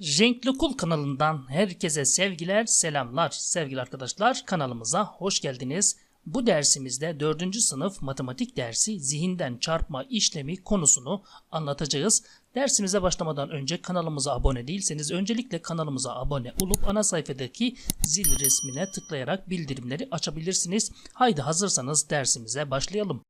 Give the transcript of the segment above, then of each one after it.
Renkli Kul kanalından herkese sevgiler, selamlar. Sevgili arkadaşlar kanalımıza hoş geldiniz. Bu dersimizde 4. sınıf matematik dersi zihinden çarpma işlemi konusunu anlatacağız. Dersimize başlamadan önce kanalımıza abone değilseniz öncelikle kanalımıza abone olup ana sayfadaki zil resmine tıklayarak bildirimleri açabilirsiniz. Haydi hazırsanız dersimize başlayalım.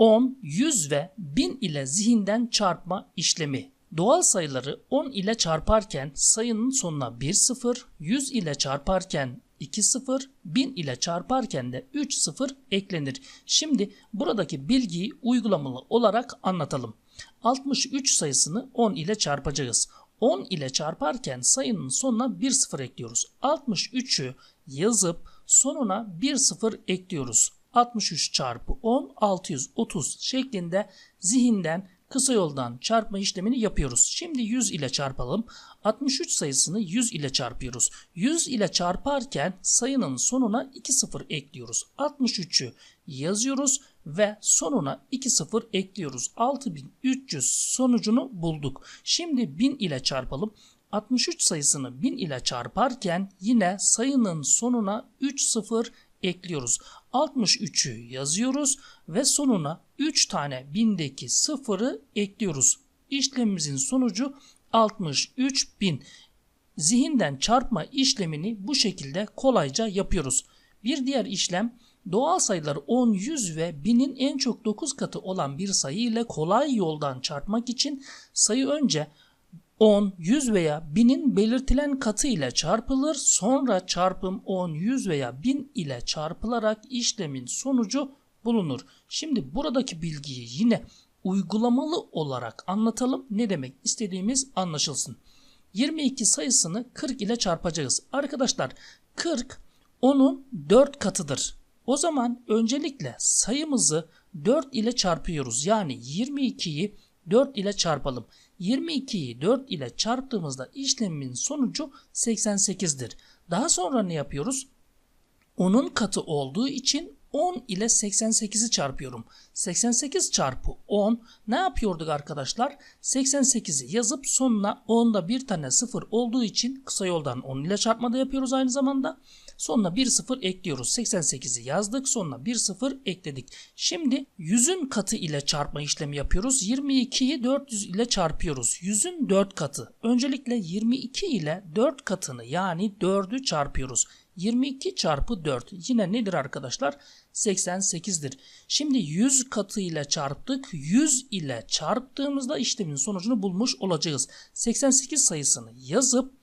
10, 100 ve 1000 ile zihinden çarpma işlemi. Doğal sayıları 10 ile çarparken sayının sonuna 1 sıfır, 100 ile çarparken 2 sıfır, 1000 ile çarparken de 3 sıfır eklenir. Şimdi buradaki bilgiyi uygulamalı olarak anlatalım. 63 sayısını 10 ile çarpacağız. 10 ile çarparken sayının sonuna 1 sıfır ekliyoruz. 63'ü yazıp sonuna 1 sıfır ekliyoruz. 63 çarpı 10 630 şeklinde zihinden kısa yoldan çarpma işlemini yapıyoruz. Şimdi 100 ile çarpalım. 63 sayısını 100 ile çarpıyoruz. 100 ile çarparken sayının sonuna 2 sıfır ekliyoruz. 63'ü yazıyoruz ve sonuna 2 sıfır ekliyoruz. 6300 sonucunu bulduk. Şimdi 1000 ile çarpalım. 63 sayısını 1000 ile çarparken yine sayının sonuna 3 sıfır ekliyoruz. 63'ü yazıyoruz ve sonuna 3 tane bindeki sıfırı ekliyoruz. İşlemimizin sonucu 63.000. Zihinden çarpma işlemini bu şekilde kolayca yapıyoruz. Bir diğer işlem doğal sayıları 10, 100 ve 1000'in en çok 9 katı olan bir sayı ile kolay yoldan çarpmak için sayı önce 10, 100 veya 1000'in belirtilen katı ile çarpılır. Sonra çarpım 10, 100 veya 1000 ile çarpılarak işlemin sonucu bulunur. Şimdi buradaki bilgiyi yine uygulamalı olarak anlatalım. Ne demek istediğimiz anlaşılsın. 22 sayısını 40 ile çarpacağız. Arkadaşlar 40 10'un 4 katıdır. O zaman öncelikle sayımızı 4 ile çarpıyoruz. Yani 22'yi 4 ile çarpalım. 22'yi 4 ile çarptığımızda işlemin sonucu 88'dir. Daha sonra ne yapıyoruz? Onun katı olduğu için 10 ile 88'i çarpıyorum. 88 çarpı 10 ne yapıyorduk arkadaşlar? 88'i yazıp sonuna 10'da bir tane 0 olduğu için kısa yoldan 10 ile çarpmada yapıyoruz aynı zamanda. Sonuna 1 0 ekliyoruz. 88'i yazdık. Sonuna 1 0 ekledik. Şimdi 100'ün katı ile çarpma işlemi yapıyoruz. 22'yi 400 ile çarpıyoruz. 100'ün 4 katı. Öncelikle 22 ile 4 katını yani 4'ü çarpıyoruz. 22 çarpı 4 yine nedir arkadaşlar? 88'dir. Şimdi 100 katı ile çarptık. 100 ile çarptığımızda işlemin sonucunu bulmuş olacağız. 88 sayısını yazıp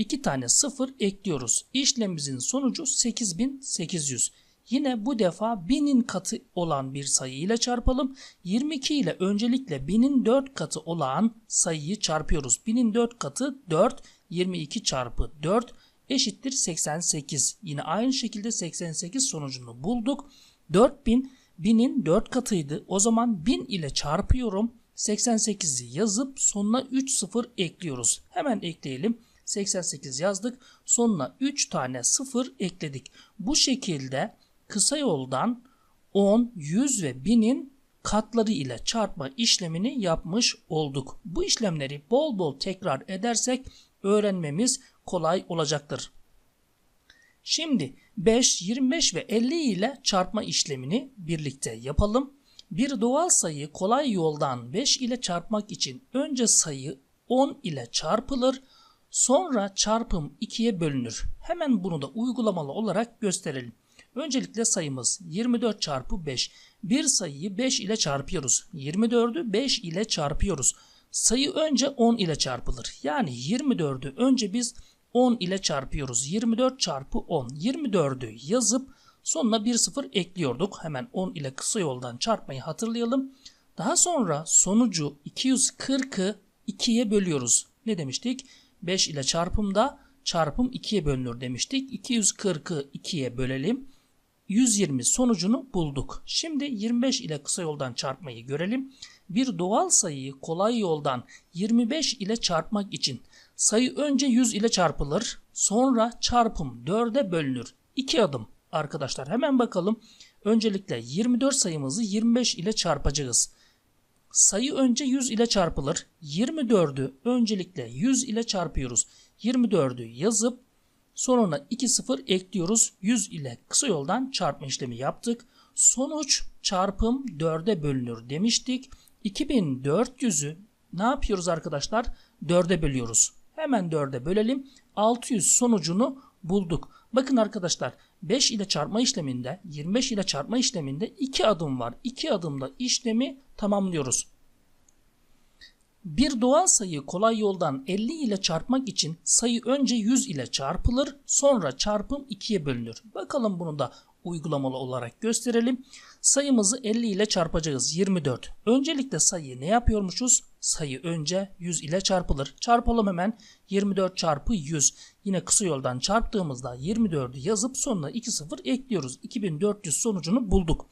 2 tane 0 ekliyoruz. İşlemimizin sonucu 8800. Yine bu defa 1000'in katı olan bir sayı ile çarpalım. 22 ile öncelikle 1000'in 4 katı olan sayıyı çarpıyoruz. 1000'in 4 katı 4, 22 çarpı 4 eşittir 88. Yine aynı şekilde 88 sonucunu bulduk. 4000 1000'in 4 katıydı. O zaman 1000 ile çarpıyorum. 88'i yazıp sonuna 3 sıfır ekliyoruz. Hemen ekleyelim. 88 yazdık. Sonuna 3 tane 0 ekledik. Bu şekilde kısa yoldan 10, 100 ve 1000'in katları ile çarpma işlemini yapmış olduk. Bu işlemleri bol bol tekrar edersek öğrenmemiz kolay olacaktır. Şimdi 5, 25 ve 50 ile çarpma işlemini birlikte yapalım. Bir doğal sayıyı kolay yoldan 5 ile çarpmak için önce sayı 10 ile çarpılır. Sonra çarpım 2'ye bölünür. Hemen bunu da uygulamalı olarak gösterelim. Öncelikle sayımız 24 çarpı 5. Bir sayıyı 5 ile çarpıyoruz. 24'ü 5 ile çarpıyoruz. Sayı önce 10 ile çarpılır. Yani 24'ü önce biz 10 ile çarpıyoruz. 24 çarpı 10. 24'ü yazıp sonuna 1 sıfır ekliyorduk. Hemen 10 ile kısa yoldan çarpmayı hatırlayalım. Daha sonra sonucu 240'ı 2'ye bölüyoruz. Ne demiştik? 5 ile çarpımda çarpım 2'ye bölünür demiştik. 240'ı 2'ye bölelim. 120 sonucunu bulduk. Şimdi 25 ile kısa yoldan çarpmayı görelim. Bir doğal sayıyı kolay yoldan 25 ile çarpmak için sayı önce 100 ile çarpılır. Sonra çarpım 4'e bölünür. 2 adım arkadaşlar hemen bakalım. Öncelikle 24 sayımızı 25 ile çarpacağız. Sayı önce 100 ile çarpılır. 24'ü öncelikle 100 ile çarpıyoruz. 24'ü yazıp sonuna 2 sıfır ekliyoruz. 100 ile kısa yoldan çarpma işlemi yaptık. Sonuç çarpım 4'e bölünür demiştik. 2400'ü ne yapıyoruz arkadaşlar? 4'e bölüyoruz. Hemen 4'e bölelim. 600 sonucunu bulduk. Bakın arkadaşlar 5 ile çarpma işleminde 25 ile çarpma işleminde 2 adım var. 2 adımda işlemi tamamlıyoruz. Bir doğal sayıyı kolay yoldan 50 ile çarpmak için sayı önce 100 ile çarpılır sonra çarpım 2'ye bölünür. Bakalım bunu da uygulamalı olarak gösterelim. Sayımızı 50 ile çarpacağız 24. Öncelikle sayıyı ne yapıyormuşuz? Sayı önce 100 ile çarpılır. Çarpalım hemen 24 çarpı 100. Yine kısa yoldan çarptığımızda 24'ü yazıp sonuna 2 sıfır ekliyoruz. 2400 sonucunu bulduk.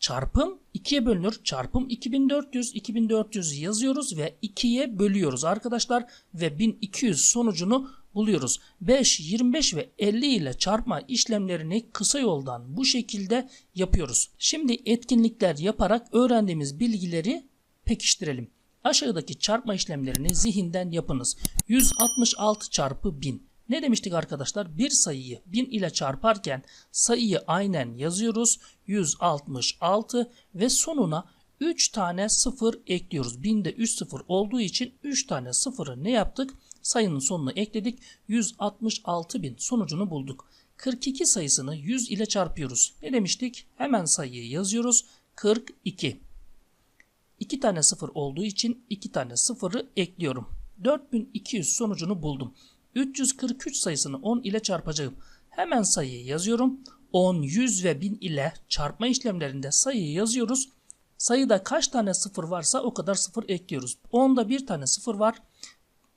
Çarpım 2'ye bölünür. Çarpım 2400. 2400'ü yazıyoruz ve 2'ye bölüyoruz arkadaşlar. Ve 1200 sonucunu buluyoruz. 5, 25 ve 50 ile çarpma işlemlerini kısa yoldan bu şekilde yapıyoruz. Şimdi etkinlikler yaparak öğrendiğimiz bilgileri pekiştirelim. Aşağıdaki çarpma işlemlerini zihinden yapınız. 166 çarpı 1000. Ne demiştik arkadaşlar? Bir sayıyı 1000 ile çarparken sayıyı aynen yazıyoruz. 166 ve sonuna 3 tane sıfır ekliyoruz. 1000'de 3 sıfır olduğu için 3 tane sıfırı ne yaptık? Sayının sonuna ekledik. 166.000 sonucunu bulduk. 42 sayısını 100 ile çarpıyoruz. Ne demiştik? Hemen sayıyı yazıyoruz. 42. 2 tane sıfır olduğu için 2 tane sıfırı ekliyorum. 4200 sonucunu buldum. 343 sayısını 10 ile çarpacağım. Hemen sayıyı yazıyorum. 10, 100 ve 1000 ile çarpma işlemlerinde sayıyı yazıyoruz. Sayıda kaç tane sıfır varsa o kadar sıfır ekliyoruz. 10'da bir tane sıfır var.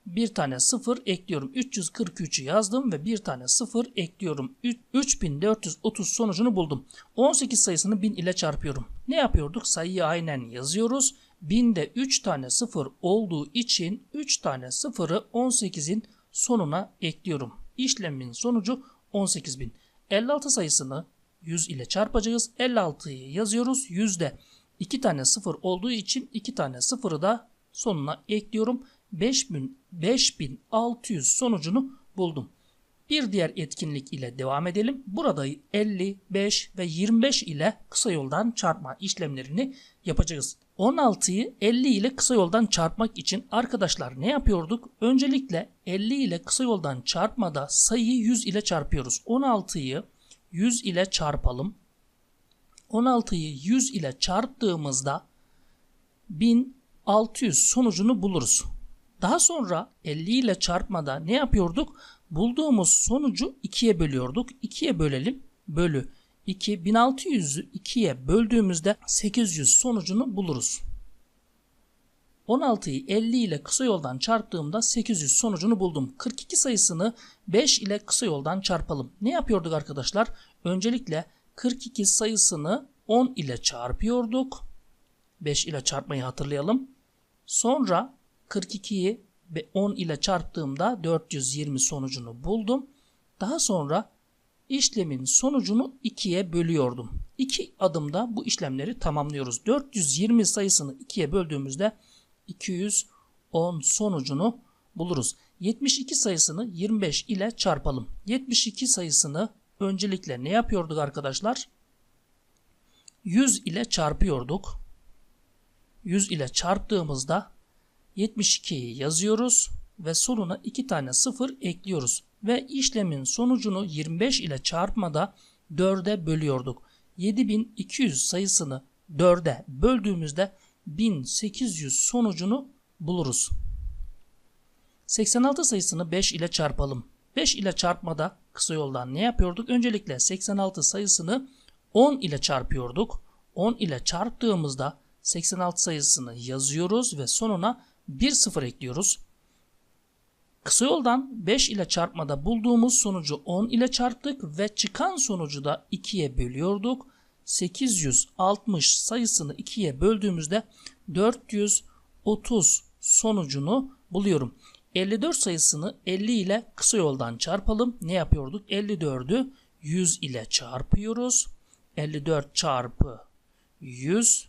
Bir tane sıfır ekliyorum. 343'ü yazdım ve bir tane sıfır ekliyorum. 3430 sonucunu buldum. 18 sayısını 1000 ile çarpıyorum. Ne yapıyorduk? Sayıyı aynen yazıyoruz. 1000'de 3 tane sıfır olduğu için 3 tane sıfırı 18'in sonuna ekliyorum. İşlemin sonucu 18.000. 56 sayısını 100 ile çarpacağız. 56'yı yazıyoruz. Yüzde 2 tane sıfır olduğu için 2 tane sıfırı da sonuna ekliyorum. 5000, 5600 sonucunu buldum. Bir diğer etkinlik ile devam edelim. Burada 50, 5 ve 25 ile kısa yoldan çarpma işlemlerini yapacağız. 16'yı 50 ile kısa yoldan çarpmak için arkadaşlar ne yapıyorduk? Öncelikle 50 ile kısa yoldan çarpmada sayıyı 100 ile çarpıyoruz. 16'yı 100 ile çarpalım. 16'yı 100 ile çarptığımızda 1600 sonucunu buluruz. Daha sonra 50 ile çarpmada ne yapıyorduk? Bulduğumuz sonucu 2'ye bölüyorduk. 2'ye bölelim. Bölü 2. 1600'ü 2'ye böldüğümüzde 800 sonucunu buluruz. 16'yı 50 ile kısa yoldan çarptığımda 800 sonucunu buldum. 42 sayısını 5 ile kısa yoldan çarpalım. Ne yapıyorduk arkadaşlar? Öncelikle 42 sayısını 10 ile çarpıyorduk. 5 ile çarpmayı hatırlayalım. Sonra 42'yi 10 ile çarptığımda 420 sonucunu buldum. Daha sonra işlemin sonucunu 2'ye bölüyordum. 2 adımda bu işlemleri tamamlıyoruz. 420 sayısını 2'ye böldüğümüzde 210 sonucunu buluruz. 72 sayısını 25 ile çarpalım. 72 sayısını öncelikle ne yapıyorduk arkadaşlar? 100 ile çarpıyorduk. 100 ile çarptığımızda 72'yi yazıyoruz ve sonuna 2 tane 0 ekliyoruz. Ve işlemin sonucunu 25 ile çarpmada 4'e bölüyorduk. 7200 sayısını 4'e böldüğümüzde 1800 sonucunu buluruz. 86 sayısını 5 ile çarpalım. 5 ile çarpmada kısa yoldan ne yapıyorduk? Öncelikle 86 sayısını 10 ile çarpıyorduk. 10 ile çarptığımızda 86 sayısını yazıyoruz ve sonuna 1 sıfır ekliyoruz. Kısa yoldan 5 ile çarpmada bulduğumuz sonucu 10 ile çarptık ve çıkan sonucu da 2'ye bölüyorduk. 860 sayısını 2'ye böldüğümüzde 430 sonucunu buluyorum. 54 sayısını 50 ile kısa yoldan çarpalım. Ne yapıyorduk? 54'ü 100 ile çarpıyoruz. 54 çarpı 100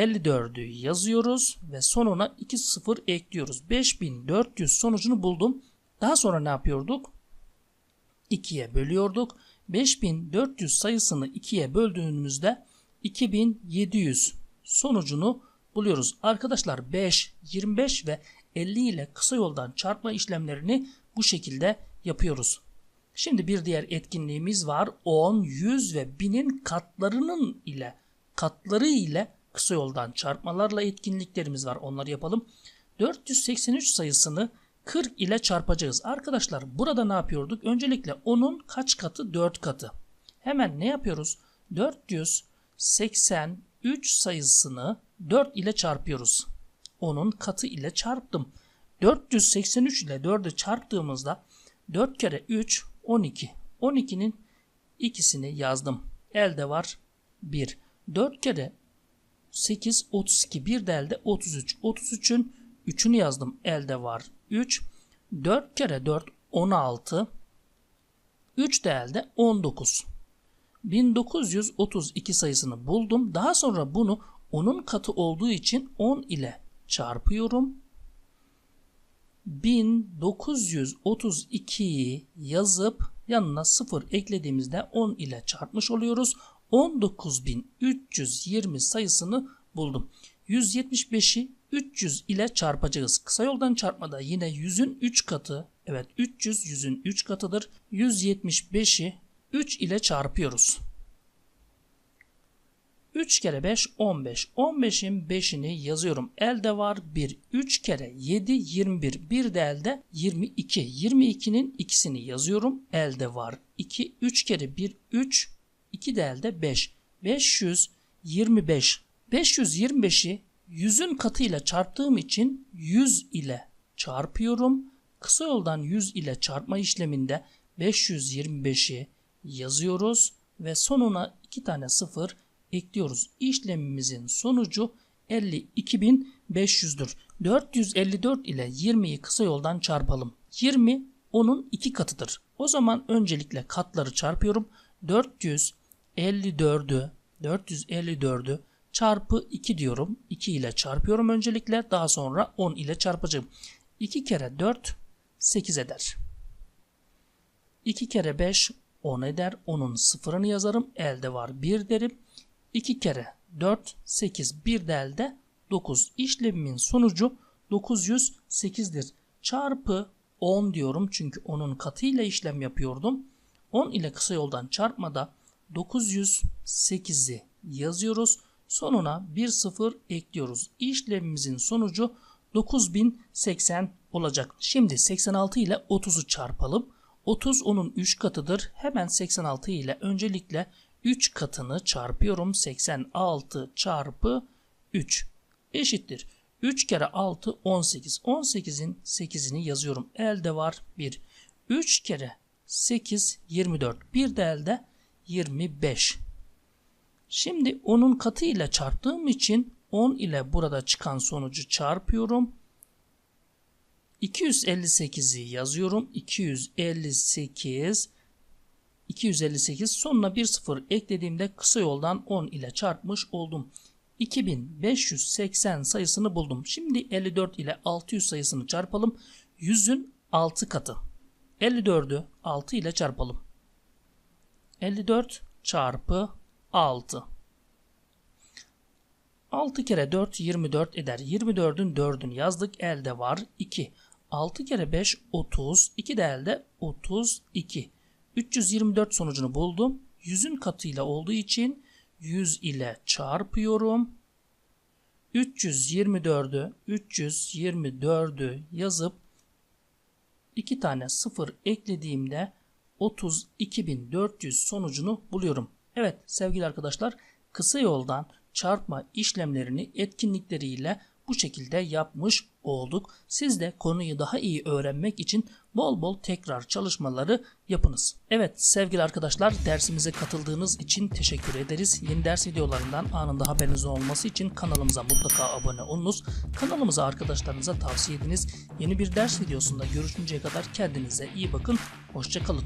54'ü yazıyoruz ve sonuna 2 sıfır ekliyoruz. 5400 sonucunu buldum. Daha sonra ne yapıyorduk? 2'ye bölüyorduk. 5400 sayısını 2'ye böldüğümüzde 2700 sonucunu buluyoruz. Arkadaşlar 5, 25 ve 50 ile kısa yoldan çarpma işlemlerini bu şekilde yapıyoruz. Şimdi bir diğer etkinliğimiz var. 10, 100 ve 1000'in katlarının ile katları ile kısa yoldan çarpmalarla etkinliklerimiz var. Onları yapalım. 483 sayısını 40 ile çarpacağız. Arkadaşlar burada ne yapıyorduk? Öncelikle 10'un kaç katı? 4 katı. Hemen ne yapıyoruz? 483 sayısını 4 ile çarpıyoruz. 10'un katı ile çarptım. 483 ile 4'ü çarptığımızda 4 kere 3 12. 12'nin ikisini yazdım. Elde var 1. 4 kere 8 32 bir de elde 33. 33'ün 3'ünü yazdım. Elde var 3. 4 kere 4 16. 3 de elde 19. 1932 sayısını buldum. Daha sonra bunu onun katı olduğu için 10 ile çarpıyorum. 1932'yi yazıp yanına 0 eklediğimizde 10 ile çarpmış oluyoruz. 19320 sayısını buldum. 175'i 300 ile çarpacağız. Kısa yoldan çarpmada yine 100'ün 3 katı. Evet 300 100'ün 3 katıdır. 175'i 3 ile çarpıyoruz. 3 kere 5 15. 15'in 5'ini yazıyorum. Elde var 1. 3 kere 7 21. Bir de elde 22. 22'nin ikisini yazıyorum. Elde var 2. 3 kere 1 3. 2 de elde 5. 525. 525'i 100'ün katıyla çarptığım için 100 ile çarpıyorum. Kısa yoldan 100 ile çarpma işleminde 525'i yazıyoruz ve sonuna 2 tane 0 ekliyoruz. İşlemimizin sonucu 52.500'dür. 454 ile 20'yi kısa yoldan çarpalım. 20 onun 2 katıdır. O zaman öncelikle katları çarpıyorum. 454'ü 454'ü çarpı 2 diyorum. 2 ile çarpıyorum öncelikle. Daha sonra 10 ile çarpacağım. 2 kere 4 8 eder. 2 kere 5 10 eder. Onun sıfırını yazarım. Elde var 1 derim. 2 kere 4 8 bir de elde 9. İşlemimin sonucu 908'dir. Çarpı 10 diyorum çünkü onun katıyla işlem yapıyordum. 10 ile kısa yoldan çarpmada 908'i yazıyoruz. Sonuna 1 0 ekliyoruz. İşlemimizin sonucu 9080 olacak. Şimdi 86 ile 30'u çarpalım. 30 onun 3 katıdır. Hemen 86 ile öncelikle 3 katını çarpıyorum. 86 çarpı 3 eşittir. 3 kere 6 18. 18'in 8'ini yazıyorum. Elde var 1. 3 kere 8 24. Bir de elde 25. Şimdi onun katı ile çarptığım için 10 ile burada çıkan sonucu çarpıyorum. 258'i yazıyorum. 258 258 sonuna bir sıfır eklediğimde kısa yoldan 10 ile çarpmış oldum. 2580 sayısını buldum. Şimdi 54 ile 600 sayısını çarpalım. 100'ün 6 katı. 54'ü 6 ile çarpalım. 54 çarpı 6. 6 kere 4 24 eder. 24'ün 4'ünü yazdık. Elde var 2. 6 kere 5 30. 2 de elde 32. 324 sonucunu buldum. 100'ün katıyla olduğu için 100 ile çarpıyorum. 324'ü 324'ü yazıp 2 tane 0 eklediğimde 32.400 sonucunu buluyorum. Evet sevgili arkadaşlar kısa yoldan çarpma işlemlerini etkinlikleriyle bu şekilde yapmış olduk. Siz de konuyu daha iyi öğrenmek için bol bol tekrar çalışmaları yapınız. Evet sevgili arkadaşlar dersimize katıldığınız için teşekkür ederiz. Yeni ders videolarından anında haberiniz olması için kanalımıza mutlaka abone olunuz. Kanalımıza arkadaşlarınıza tavsiye ediniz. Yeni bir ders videosunda görüşünceye kadar kendinize iyi bakın. Hoşçakalın.